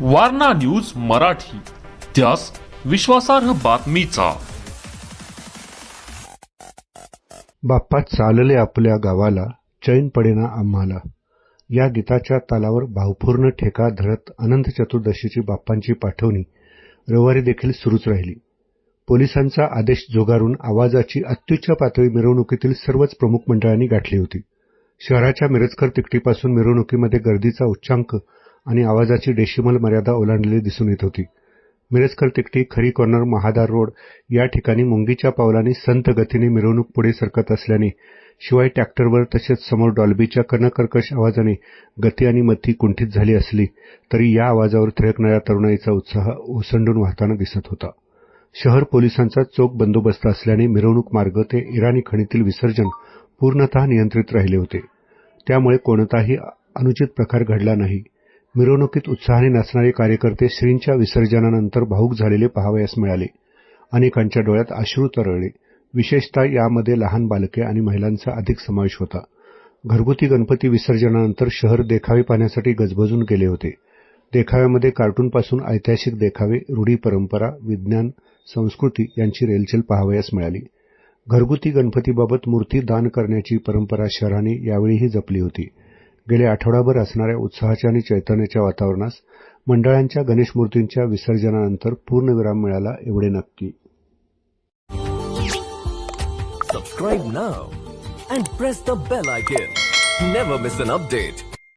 Warna news Marathi. त्यास विश्वासार्ह बातमीचा. बाप्पा चालले आपल्या गावाला चैन पडेना आम्हाला. या गीताच्या तालावर भावपूर्ण ठेका धरत अनंत चतुर्दशीची बाप्पांची पाठवणी रविवारी देखील सुरूच राहिली. पोलिसांचा आदेश जोगारून आवाजाची अत्युच्च पातळी मिरवणुकीतील सर्वच प्रमुख मंडळांनी गाठली होती. शहराच्या मिरजकर तिकटीपासून मिरवणुकीमध्ये गर्दीचा उच्चांक आणि आवाजाची डेशिमल मर्यादा ओलांडलेली दिसून येत होती. मिरजकर तिकटी खरी कॉर्नर महादार रोड या ठिकाणी मुंगीच्या पावलांनी संत गतीने मिरवणूक पुढे सरकत असल्याने शिवाय ट्रॅक्टरवर तसेच समोर डॉल्बीच्या कर्णकर्कश आवाजाने गती आणि मती कुंठित झाली असली तरी या आवाजावर थिरकणाऱ्या तरुणाईचा उत्साह ओसंडून वाहताना दिसत होता. शहर पोलिसांचा चोख बंदोबस्त असल्याने मिरवणूक मार्ग ते इराणी खणीतील विसर्जन पूर्णतः नियंत्रित राहिले होते. त्यामुळे कोणताही अनुचित प्रकार घडला नाही. मिरवणुकीत उत्साहाने नाचणारे कार्यकर्ते श्रींच्या विसर्जनानंतर भाऊक झालेले पाहावयास मिळाले. अनेकांच्या डोळ्यात अश्रू तरळले. विशेषतः यामध्ये लहान बालके आणि महिलांचा अधिक समावेश होता. घरगुती गणपती विसर्जनानंतर शहर देखावे पाहण्यासाठी गजबजून गेले होते. देखाव्यामध्ये कार्टूनपासून ऐतिहासिक देखावे रूढी परंपरा विज्ञान संस्कृती यांची रेलचेल पाहावयास मिळाली. घरगुती गणपतीबाबत मूर्ती दान करण्याची परंपरा शहराने यावेळीही जपली होती. गेल्या आठवडाभर असणाऱ्या उत्साहाच्या आणि चैतन्याच्या वातावरणास मंडळांच्या गणेश मूर्तींच्या विसर्जनानंतर पूर्णविराम मिळाला एवढे नक्की. Subscribe now and press the bell icon never miss an update